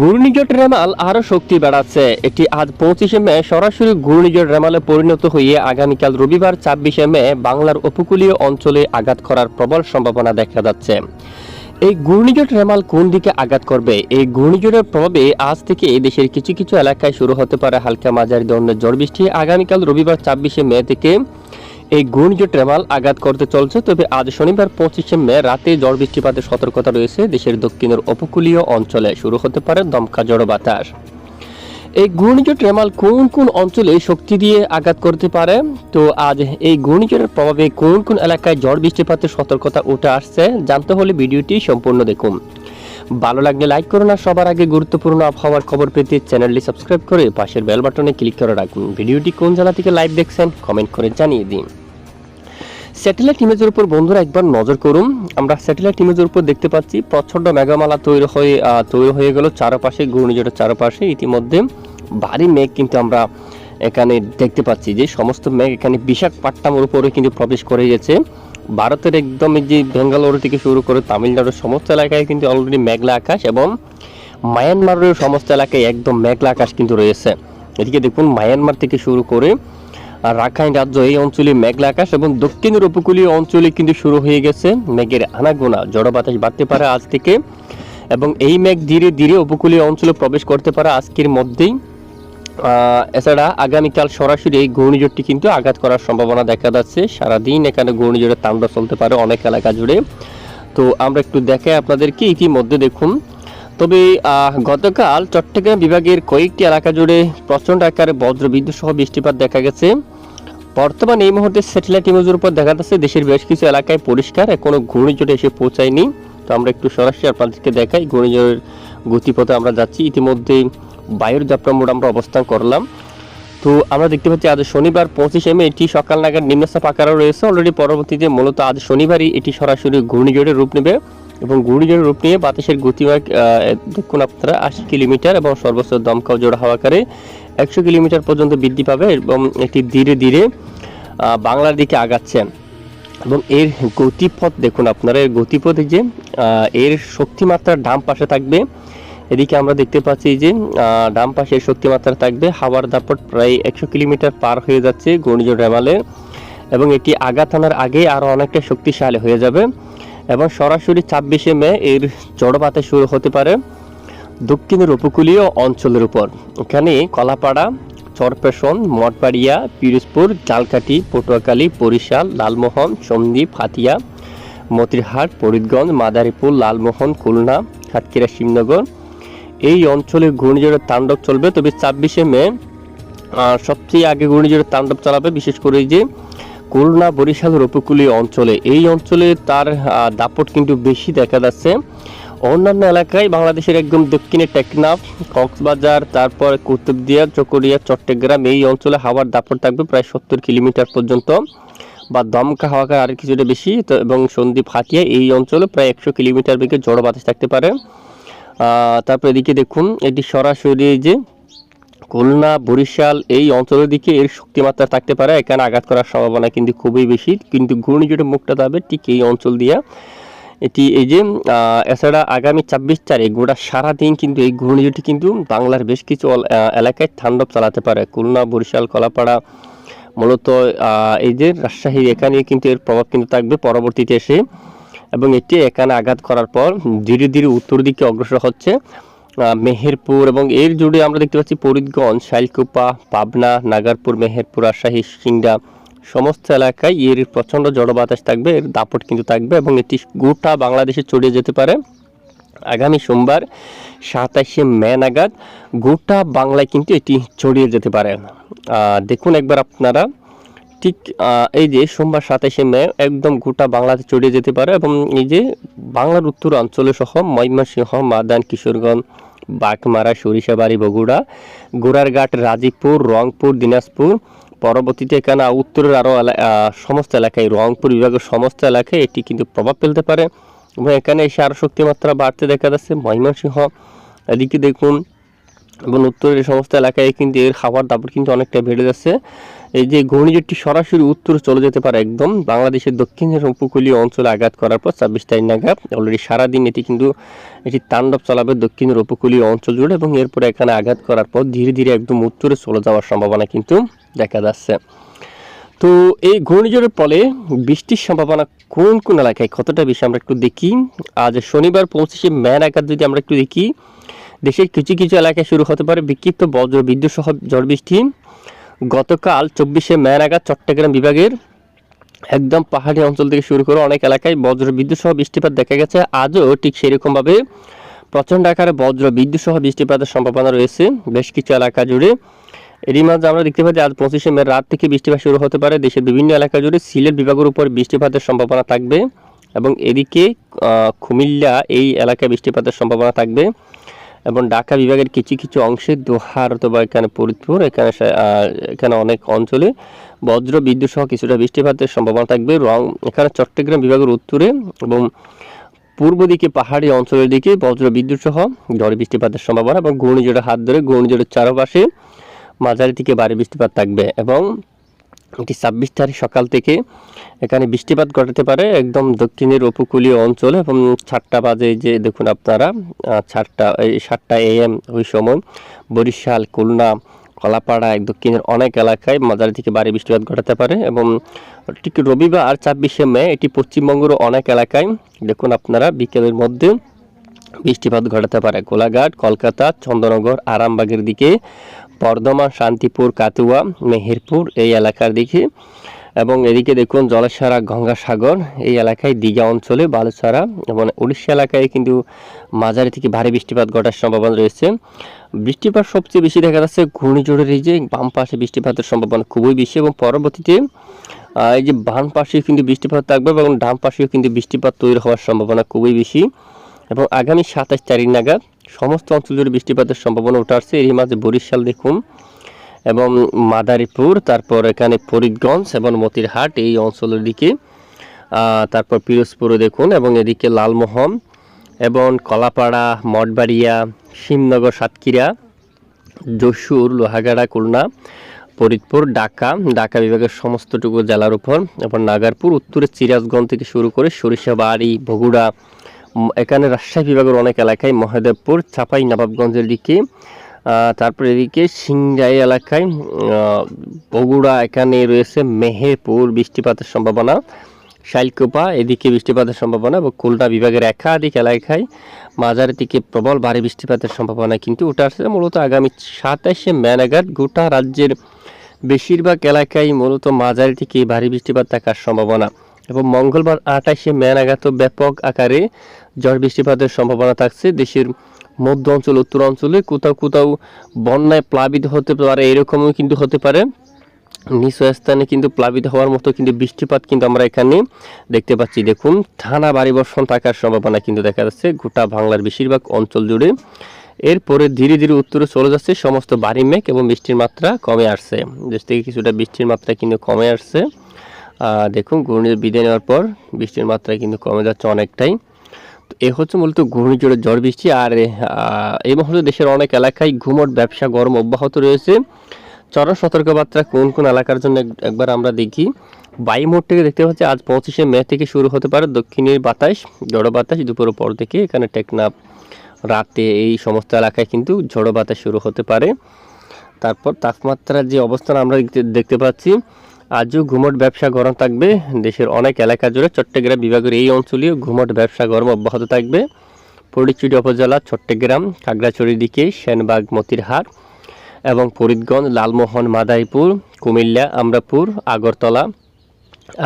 ঘূর্ণিঝড় রেমাল আরও শক্তি বাড়াচ্ছে। এটি আজ পঁচিশে মে সরাসরি ঘূর্ণিঝড় রেমালে পরিণত হয়ে আগামীকাল রবিবার ছাব্বিশে মে বাংলার উপকূলীয় অঞ্চলে আঘাত করার প্রবল সম্ভাবনা দেখা যাচ্ছে। এই ঘূর্ণিঝড় রেমাল কোন দিকে আঘাত করবে? এই ঘূর্ণিঝড়ের প্রভাবে আজ থেকে দেশের কিছু কিছু এলাকায় শুরু হতে পারে হালকা মাঝারি ধরনের ঝড় বৃষ্টি। আগামীকাল রবিবার ছাব্বিশে মে থেকে এই ঘূর্ণিঝড় রেমাল আঘাত করতে চলছে, তবে আজ শনিবার পঁচিশে মে রাতে ঝড় বৃষ্টিপাতের সতর্কতা রয়েছে। দেশের দক্ষিণের উপকূলীয় অঞ্চলে শুরু হতে পারে দমকা ঝড় বাতাস। এই ঘূর্ণিঝড় রেমাল কোন কোন অঞ্চলে শক্তি দিয়ে আঘাত করতে পারে? তো আজ এই ঘূর্ণিঝড়ের প্রভাবে কোন কোন এলাকায় ঝড় বৃষ্টিপাতের সতর্কতা উঠে আসছে, জানতে হলে ভিডিওটি সম্পূর্ণ দেখুন। ভালো লাগলে লাইক করুন আর সবার আগে গুরুত্বপূর্ণ আবহাওয়ার খবর পেতে চ্যানেলটি সাবস্ক্রাইব করে পাশের বেল বাটনে ক্লিক করে রাখুন। ভিডিওটি কোন জেলা থেকে লাইভ দেখছেন কমেন্ট করে জানিয়ে দিন। স্যাটেলাইট ইমেজের উপর বন্ধুরা একবার নজর করুন। আমরা স্যাটেলাইট ইমেজের উপর দেখতে পাচ্ছি, প্রচণ্ড মেঘামালা তৈরি হয়ে তৈরি হয়ে গেল চারপাশে, ঘূর্ণিঝড়ের চারপাশে। ইতিমধ্যে ভারী মেঘ কিন্তু আমরা এখানে দেখতে পাচ্ছি যে সমস্ত মেঘ এখানে বিশাখাপট্টনমের উপরে কিন্তু প্রবেশ করে গেছে। ভারতের একদম যে বেঙ্গালুরু থেকে শুরু করে তামিলনাড়ুর সমস্ত এলাকায় কিন্তু অলরেডি মেঘলা আকাশ এবং মায়ানমারের সমস্ত এলাকায় একদম মেঘলা আকাশ কিন্তু রয়েছে। এদিকে দেখুন মায়ানমার থেকে শুরু করে আর রাখাইন রাজ্য এই অঞ্চলে মেঘলা আকাশ এবং দক্ষিণের উপকূলীয় অঞ্চলে কিন্তু শুরু হয়ে গেছে মেঘের আনাগোনা। জড় বাতাস বাড়তে পারে আজ থেকে এবং এই মেঘ ধীরে ধীরে উপকূলীয় অঞ্চলে প্রবেশ করতে পারে আজকের মধ্যেই। এছাড়া আগামীকাল সরাসরি এই ঘূর্ণিঝড়টি কিন্তু আঘাত করার সম্ভাবনা দেখা যাচ্ছে। সারাদিন এখানে ঘূর্ণিঝড়ের তাণ্ডব চলতে পারে অনেক এলাকা জুড়ে। তো আমরা একটু দেখাই আপনাদেরকে ইতিমধ্যে দেখুন। তবে গতকাল চট্টগ্রাম বিভাগের কয়েকটি এলাকা জুড়ে প্রচণ্ড আকারে বজ্রবিদ্যুৎ সহ বৃষ্টিপাত দেখা গেছে। বর্তমানে এই মুহূর্তে স্যাটেলাইট ইমেজের উপর দেখা যাচ্ছে দেশের বেশ কিছু এলাকায় পরিষ্কার, এখনও ঘূর্ণিঝড়ে এসে পৌঁছায়নি। তো আমরা একটু সরাসরি আপনাদেরকে দেখাই ঘূর্ণিঝড়ের গতিপথে আমরা যাচ্ছি। ইতিমধ্যে বায়ুর যাত্রা মোড আমরা অবস্থান করলাম। তো আমরা দেখতে পাচ্ছি আজ শনিবার পঁচিশে মে, এটি সকাল নাগাদ নিম্নচাপ আকারও রয়েছে। অলরেডি পরবর্তীতে মূলত আজ শনিবারই এটি সরাসরি ঘূর্ণিঝড়ের রূপ নেবে এবং ঘূর্ণিঝড়ের রূপ নিয়ে বাতাসের গতিবেগ দেখুন আপনারা, আশি কিলোমিটার এবং সর্বোচ্চ দমকাও জোড়া হওয়া আকারে একশো কিলোমিটার পর্যন্ত বৃদ্ধি পাবে এবং এটি ধীরে ধীরে বাংলার দিকে আগাচ্ছে। এবং এর গতিপথ দেখুন আপনারা, এর গতিপথ যে এর শক্তিমাত্রা ডাম পাশে থাকবে। এদিকে আমরা দেখতে পাচ্ছি যে ডাম পাশে শক্তিমাত্রা থাকবে। হাওয়ার দাপট প্রায় একশো কিলোমিটার পার হয়ে যাচ্ছে ঘূর্ণিঝড় রেমালে। এবং এটি আঘাত আনার আগে আরও অনেকটা শক্তিশালী হয়ে যাবে। এবং সরাসরি ছাব্বিশে মে এর জড়বাতে শুরু হতে পারে। দক্ষিণের উপকূলীয় অঞ্চলের উপর। এখানে কলাপাড়া, চরপেশন, মঠবাড়িয়া, পিরোজপুর, জালকাঠি, পটুয়াখালী, বরিশাল, লালমোহন সন্দ্বীপ হাতিয়া মতিরহাট, ফরিদগঞ্জ, মাদারীপুর, লালমোহন, খুলনা, সাতক্ষীরা, শিবনগর। এই অঞ্চলে ঘূর্ণিঝড়ের তাণ্ডব চলবে, তবে ছাব্বিশে মে সবচেয়ে আগে ঘূর্ণিঝড়ের তাণ্ডব চালাবে, বিশেষ করে যে খুলনা, বরিশালের উপকূলীয় অঞ্চলে। এই অঞ্চলে তার দাপট কিন্তু বেশি দেখা যাচ্ছে। অন্যান্য এলাকায় বাংলাদেশের একদম দক্ষিণে টেকনাফ, কক্সবাজার, তারপর কুতুবদিয়া, চকরিয়া, চট্টগ্রাম এই অঞ্চলে হাওয়ার দাপট থাকবে প্রায় সত্তর কিলোমিটার পর্যন্ত বা দমকা হাওয়াকার আর কিছুটা বেশি, তো এবং সন্দ্বীপ হাতিয়া এই অঞ্চলে প্রায় একশো কিলোমিটার বেগে জড় বাতাস থাকতে পারে। তারপর এদিকে দেখুন, এটি সরাসরি যে খুলনা, বরিশাল এই অঞ্চলের দিকে এর শক্তিমাত্রা থাকতে পারে। এখানে আঘাত করার সম্ভাবনা কিন্তু খুবই বেশি, কিন্তু ঘূর্ণিঝড়ের মুখটা যাবে ঠিক এই অঞ্চল দিয়ে। এটি এই যে এছাড়া আগামী ছাব্বিশ তারিখ গোটা সারাদিন কিন্তু এই ঘূর্ণিঝড়টি কিন্তু বাংলার বেশ কিছু এলাকায় তাণ্ডব চালাতে পারে। খুলনা, বরিশাল, কলাপাড়া, মূলত এই যে রাজশাহী, এখানে কিন্তু এর প্রভাব কিন্তু থাকবে পরবর্তীতে এসে। এবং এটি এখানে আঘাত করার পর ধীরে ধীরে উত্তর দিকে অগ্রসর হচ্ছে মেহেরপুর। এবং এর জুড়ে আমরা দেখতে পাচ্ছি ফরিদগঞ্জ, শাইলকুপা, পাবনা, নাগারপুর, মেহেরপুর, রাজশাহী, সিংড়া সমস্ত এলাকায় এর প্রচণ্ড জড় বাতাস থাকবে, এর দাপট কিন্তু থাকবে এবং এটি গোটা বাংলাদেশে ছড়িয়ে যেতে পারে। আগামী সোমবার সাতাশে মে নাগাদ গোটা বাংলায় কিন্তু এটি ছড়িয়ে যেতে পারে। দেখুন একবার আপনারা, ঠিক এই যে সোমবার সাতাশে মে একদম গোটা বাংলাতে ছড়িয়ে যেতে পারে এবং এই যে বাংলার উত্তর অঞ্চলে সহ ময়মনসিংহ, মাদান, কিশোরগঞ্জ বাঘমারা সরিষাবাড়ি, বগুড়া গোড়ারঘাট রাজীবপুর, রংপুর, দিনাজপুর পরবর্তীতে এখানে উত্তরের আরও সমস্ত এলাকায়, রংপুর বিভাগের সমস্ত এলাকায় এটি কিন্তু প্রভাব ফেলতে পারে। এবং এখানে এসে আরও শক্তিমাত্রা বাড়তে দেখা যাচ্ছে ময়মনসিংহ। এদিকে দেখুন, এবং উত্তরের এই সমস্ত এলাকায় কিন্তু এর খাবার দাবার কিন্তু অনেকটা বেড়ে যাচ্ছে। এই যে ঘূর্ণিঝড়টি সরাসরি উত্তরে চলে যেতে পারে একদম। বাংলাদেশের দক্ষিণের উপকূলীয় অঞ্চলে আঘাত করার পর ছাব্বিশ তারিখ নাগাদ অলরেডি সারাদিন এটি কিন্তু এটি তাণ্ডব চালাবে দক্ষিণের উপকূলীয় অঞ্চল জুড়ে, এবং এরপরে এখানে আঘাত করার পর ধীরে ধীরে একদম উত্তরে চলে যাওয়ার সম্ভাবনা কিন্তু দেখা যাচ্ছে। তো এই ঘূর্ণিঝড়ের ফলে বৃষ্টির সম্ভাবনা কোন কোন এলাকায় কতটা বেশি আমরা একটু দেখি। আজ শনিবার পৌঁছেছে ম্যান আঘাত যদি আমরা একটু দেখি, দেশের কিছু কিছু এলাকায় শুরু হতে পারে বিক্ষিপ্ত বজ্র বিদ্যুৎ সহ ঝড় বৃষ্টি গতকাল চব্বিশে মে নাগাদ চট্টগ্রাম বিভাগের একদম পাহাড়ি অঞ্চল থেকে শুরু করে অনেক এলাকায় বজ্র বিদ্যুৎ সহ বৃষ্টিপাত দেখা গেছে। আজও ঠিক সেরকমভাবে প্রচণ্ড আকারে বজ্র বিদ্যুৎ সহ বৃষ্টিপাতের সম্ভাবনা রয়েছে। বেশ কিছু এলাকা জুড়ে এরই মাঝে আমরা দেখতে পাচ্ছি, আজ পঁচিশে মে রাত থেকে বৃষ্টিপাত শুরু হতে পারে। দেশের বিভিন্ন এলাকা জুড়ে সিলেট বিভাগের উপর বৃষ্টিপাতের সম্ভাবনা থাকবে এবং এদিকে কুমিল্লা এই এলাকায় বৃষ্টিপাতের সম্ভাবনা থাকবে এবং ঢাকা বিভাগের কিছু কিছু অংশে দোহার অথবা এখানে ফরিদপুর, এখানে এখানে অনেক অঞ্চলে বজ্র বিদ্যুৎ সহ কিছুটা বৃষ্টিপাতের সম্ভাবনা থাকবে। রং, এখানে চট্টগ্রাম বিভাগের উত্তরে এবং পূর্ব দিকে পাহাড়ি অঞ্চলের দিকে বজ্র বিদ্যুৎ সহ ঝড় বৃষ্টিপাতের সম্ভাবনা এবং ঘূর্ণিঝড়ের হাত ধরে ঘূর্ণিঝড়ের চারপাশে মাঝারি থেকে ভারী বৃষ্টিপাত থাকবে এবং এটি ছাব্বিশ তারিখ সকাল থেকে এখানে বৃষ্টিপাত ঘটাতে পারে একদম দক্ষিণের উপকূলীয় অঞ্চলে এবং চারটা বাজে যে দেখুন আপনারা চারটা এই সাতটা এএম ওই সময় বরিশাল, খুলনা, কলাপাড়া দক্ষিণের অনেক এলাকায় মাঝারি থেকে ভারী বৃষ্টিপাত ঘটাতে পারে এবং ঠিক রবিবার ছাব্বিশে মে এটি পশ্চিমবঙ্গেরও অনেক এলাকায় দেখুন আপনারা বিকেলের মধ্যে বৃষ্টিপাত ঘটাতে পারে। কোলাঘাট, কলকাতা, চন্দ্রনগর, আরামবাগের দিকে বর্ধমান, শান্তিপুর, কাতুয়া, মেহেরপুর এই এলাকার দিকে। এবং এদিকে দেখুন জলেশ্বরা, গঙ্গাসাগর এই এলাকায় দীঘা অঞ্চলে, বালুছড়া এবং উড়িষ্যা এলাকায় কিন্তু মাঝারি থেকে ভারী বৃষ্টিপাত ঘটার সম্ভাবনা রয়েছে। বৃষ্টিপাত সবচেয়ে বেশি দেখা যাচ্ছে ঘূর্ণিঝড়ের এই যে বাম পাশে বৃষ্টিপাতের সম্ভাবনা খুবই বেশি এবং পরবর্তীতে এই যে বাম পাশে কিন্তু বৃষ্টিপাত থাকবে এবং ডান পাশেও কিন্তু বৃষ্টিপাত তৈরি হওয়ার সম্ভাবনা খুবই বেশি। এবং আগামী সাতাশ তারিখ নাগাদ সমস্ত অঞ্চল জুড়ে বৃষ্টিপাতের সম্ভাবনা উঠে আসছে। এরই মাঝে বরিশাল দেখুন এবং মাদারীপুর, তারপর এখানে ফরিদগঞ্জ এবং মতিরহাট এই অঞ্চলের দিকে তারপর পিরোজপুরও দেখুন এবং এদিকে লালমোহন এবং কলাপাড়া, মঠবাড়িয়া, শিবনগর, সাতক্ষীরা, যশোর, লোহাগাড়া, খুলনা, ফরিদপুর, ঢাকা ঢাকা বিভাগের সমস্তটুকু জেলার উপর এবং নাগারপুর, উত্তরে চিরাজগঞ্জ থেকে শুরু করে সরিষাবাড়ি, বগুড়া এখানে রাজশাহী বিভাগের অনেক এলাকায় মহাদেবপুর, চাপাই নবাবগঞ্জের দিকে তারপর এদিকে সিংরাই এলাকায় বগুড়া এখানে রয়েছে মেহেরপুর বৃষ্টিপাতের সম্ভাবনা, শাইলকুপা এদিকে বৃষ্টিপাতের সম্ভাবনা এবং খুলনা বিভাগের একাধিক এলাকায় মাঝারি থেকে প্রবল ভারী বৃষ্টিপাতের সম্ভাবনা কিন্তু ওটা আসছে। মূলত আগামী সাতাশে মে নাগাদ গোটা রাজ্যের বেশিরভাগ এলাকায় মূলত মাঝারি থেকে ভারী বৃষ্টিপাত থাকার সম্ভাবনা। এবং মঙ্গলবার আঠাশে মে নাগাদ ব্যাপক আকারে ঝড় বৃষ্টিপাতের সম্ভাবনা থাকছে। দেশের মধ্য অঞ্চল, উত্তর অঞ্চলে কোথাও কোথাও বন্যায় প্লাবিত হতে পারে, এরকমও কিন্তু হতে পারে। নিচু স্থানে কিন্তু প্লাবিত হওয়ার মতো কিন্তু বৃষ্টিপাত কিন্তু আমরা এখানে দেখতে পাচ্ছি। দেখুন, টানা বাড়ি বর্ষণ থাকার সম্ভাবনা কিন্তু দেখা যাচ্ছে গোটা বাংলার বেশিরভাগ অঞ্চল জুড়ে। এরপরে ধীরে ধীরে উত্তরে চলে যাচ্ছে, সমস্ত বাড়ি মেঘ এবং বৃষ্টির মাত্রা কমে আসছে। দেশ থেকে কিছুটা বৃষ্টির মাত্রা কিন্তু কমে আসছে। দেখুন, ঘূর্ণিঝড় বিদায় নেওয়ার পর বৃষ্টির মাত্রা কিন্তু কমে যাচ্ছে অনেকটাই। তো এ হচ্ছে মূলত ঘূর্ণিঝড়ের ঝড় বৃষ্টি, আর এই মুহূর্তে দেশের অনেক এলাকায় ঘুমট, ব্যবসা, গরম অব্যাহত রয়েছে। চরম সতর্কবার্তা কোন কোন এলাকার জন্য এক- একবার আমরা দেখি। বায়ু মোড় থেকে দেখতে পাচ্ছি, আজ পঁচিশে মে থেকে শুরু হতে পারে দক্ষিণের বাতাস ঝড়ো বাতাস দুপুরের পর থেকে এখানে টেকনাফ, রাতে এই সমস্ত এলাকায় কিন্তু ঝড়ো বাতাস শুরু হতে পারে। তারপর তাপমাত্রার যে অবস্থান আমরা দেখতে পাচ্ছি আজও ঘুমট ব্যবসা গরম থাকবে। দেশের অনেক এলাকা জুড়ে চট্টগ্রাম বিভাগের এই অঞ্চলেও ঘুমট ব্যবসা গরম অব্যাহত থাকবে। ফটিকচুরি উপজেলা, চট্টগ্রাম, খাগড়াছড়ির দিকে সেনবাগ, মতিরহাট এবং ফরিদগঞ্জ, লালমোহন মাদাইপুর কুমিল্লা, আমরাপুর, আগরতলা,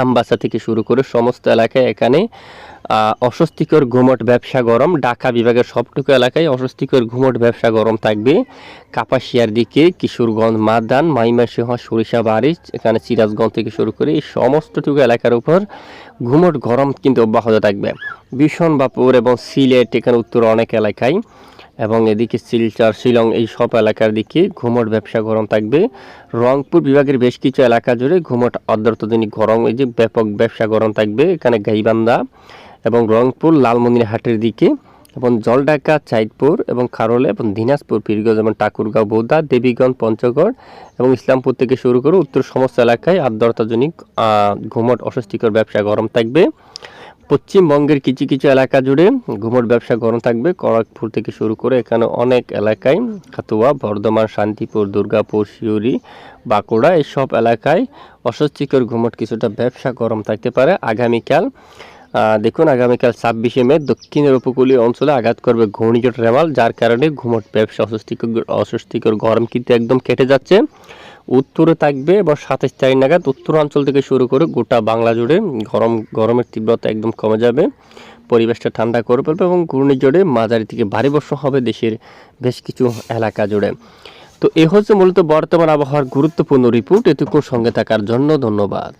আমবাসা থেকে শুরু করে সমস্ত এলাকায় এখানে অস্বস্তিকর ঘুমট ব্যবসা গরম। ঢাকা বিভাগের সবটুকু এলাকায় অস্বস্তিকর ঘুমট ব্যবসা গরম থাকবে। কাপাসিয়ার দিকে কিশোরগঞ্জ, মাদান, মাইমাসিংহ সরিষাবাড়ি এখানে সিরাজগঞ্জ থেকে শুরু করে এই সমস্তটুকু এলাকার উপর ঘুমট গরম কিন্তু অব্যাহত থাকবে। ভীষণ বাপুর এবং সিলেট, এখানে উত্তর অনেক এলাকায়। এবং এদিকে শিলচর, শিলং এই সব এলাকার দিকে ঘুমট ব্যবসা গরম থাকবে। রংপুর বিভাগের বেশ কিছু এলাকা জুড়ে ঘুমট অর্ধর্তজনিক গরম। এই যে ব্যাপক ব্যবসা গরম থাকবে। এখানে গাইবান্ধা এবং রংপুর, লালমনিরহাটের দিকে এবং জলঢাকা, চাঁদপুর এবং খারলে এবং দিনাজপুর, পীরগঞ্জ এবং ঠাকুরগাঁও, বৌদ্ধা, দেবীগঞ্জ, পঞ্চগড় এবং ইসলামপুর থেকে শুরু করে উত্তর সমস্ত এলাকায় আর্দ্রতাজনিক ঘুমট অস্বস্তিকর ব্যবসা গরম থাকবে। পশ্চিমবঙ্গের কিছু কিছু এলাকা জুড়ে ঘুমট ব্যবসা গরম থাকবে। খড়গপুর থেকে শুরু করে এখানে অনেক এলাকায় খাতুয়া, বর্ধমান, শান্তিপুর, দুর্গাপুর শিউরি বাঁকুড়া, এসব এলাকায় অস্বস্তিকর ঘুমট কিছুটা ব্যবসা গরম থাকতে পারে। আগামীকাল দেখুন, আগামীকাল ছাব্বিশে মে দক্ষিণের উপকূলীয় অঞ্চলে আঘাত করবে ঘূর্ণিঝড় রেমাল, যার কারণে ঘুমট ব্যবসা অস্বস্তিকর অস্বস্তিকর গরম কিন্তু একদম কেটে যাচ্ছে। উত্তরে থাকবে এবং সাতাশ তারিখ নাগাদ। উত্তরাঞ্চল থেকে শুরু করে গোটা বাংলা জুড়ে গরম, গরমের তীব্রতা একদম কমে যাবে। পরিবেশটা ঠান্ডা করে ফেলবে এবং ঘূর্ণিঝড়ে মাঝারি থেকে ভারী বর্ষা হবে দেশের বেশ কিছু এলাকা জুড়ে। তো এ হচ্ছে মূলত বর্তমান আবহাওয়ার গুরুত্বপূর্ণ রিপোর্ট। এটুকুর সঙ্গে থাকার জন্য ধন্যবাদ।